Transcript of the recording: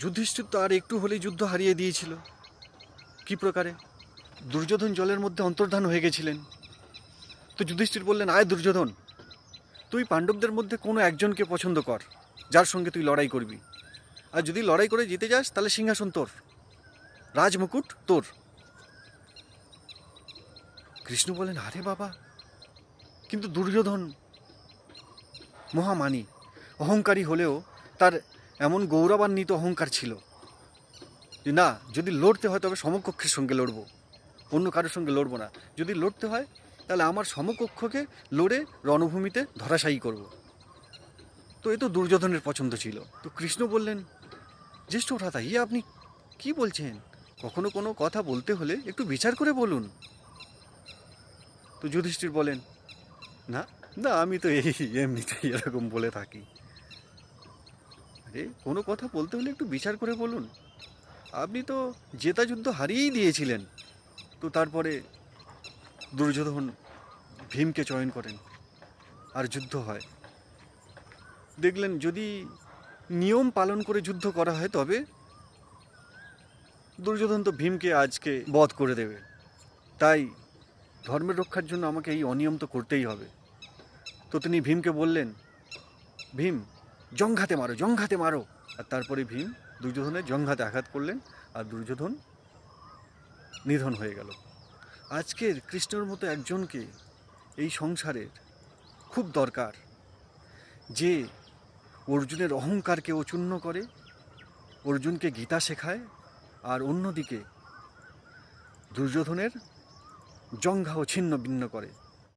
যুধিষ্ঠির তো আর একটু হলেই যুদ্ধ হারিয়ে দিয়েছিল। কি প্রকারে? দুর্যোধন জলের মধ্যে অন্তর্ধান হয়ে গেছিলেন। তো যুধিষ্ঠির বললেন, আয় দুর্যোধন, তুই পাণ্ডবদের মধ্যে কোনো একজনকে পছন্দ কর, যার সঙ্গে তুই লড়াই করবি। আর যদি লড়াই করে জিতে যাস, তাহলে সিংহাসন তোর, রাজমুকুট তোর। কৃষ্ণ বলেন আরে বাবা, কিন্তু দুর্যোধন মহামানী অহংকারী হলেও তার এমন গৌরবান্বিত অহংকার ছিল যে না, যদি লড়তে হয় তবে সমকক্ষের সঙ্গে লড়বো। অন্য কারোর সঙ্গে লড়বো না। যদি লড়তে হয়, তাহলে আমার সমকক্ষকে লড়ে রণভূমিতে ধরাশায়ী করব। তো এ তো দুর্যোধনের পছন্দ ছিল। তো কৃষ্ণ বললেন, জ্যেষ্ঠ ভ্রাতা ইয়ে আপনি কি বলছেন? কখনো কোনো কথা বলতে হলে একটু বিচার করে বলুন। তো যুধিষ্ঠির বলেন, না না, আমি তো এই, এমনিতেই এরকম বলে থাকি। আরে, কোনো কথা বলতে হলে একটু বিচার করে বলুন। আপনি তো জেতা যুদ্ধ হারিয়েই দিয়েছিলেন। তো তারপরে দুর্যোধন ভীমকে চয়ন করেন, আর যুদ্ধ হয়। দেখলেন যদি নিয়ম পালন করে যুদ্ধ করা হয় তবে দুর্যোধন তো ভীমকে আজকে বধ করে দেবে। তাই ধর্মের রক্ষার জন্য আমাকে এই অনিয়ম তো করতেই হবে। তো তিনি ভীমকে বললেন, ভীম জংঘাতে মারো জংঘাতে মারো। আর তারপরে ভীম দুর্যোধনের জংঘাতে আঘাত করলেন আর দুর্যোধন নিধন হয়ে গেল। আজকের কৃষ্ণর মতো একজনকে এই সংসারের খুব দরকার, যে অর্জুনের অহংকারকে চূর্ণ করে, অর্জুনকে গীতা শেখায় আর অন্যদিকে দুর্যোধনের জঙ্ঘা ও ছিন্ন ভিন্ন করে।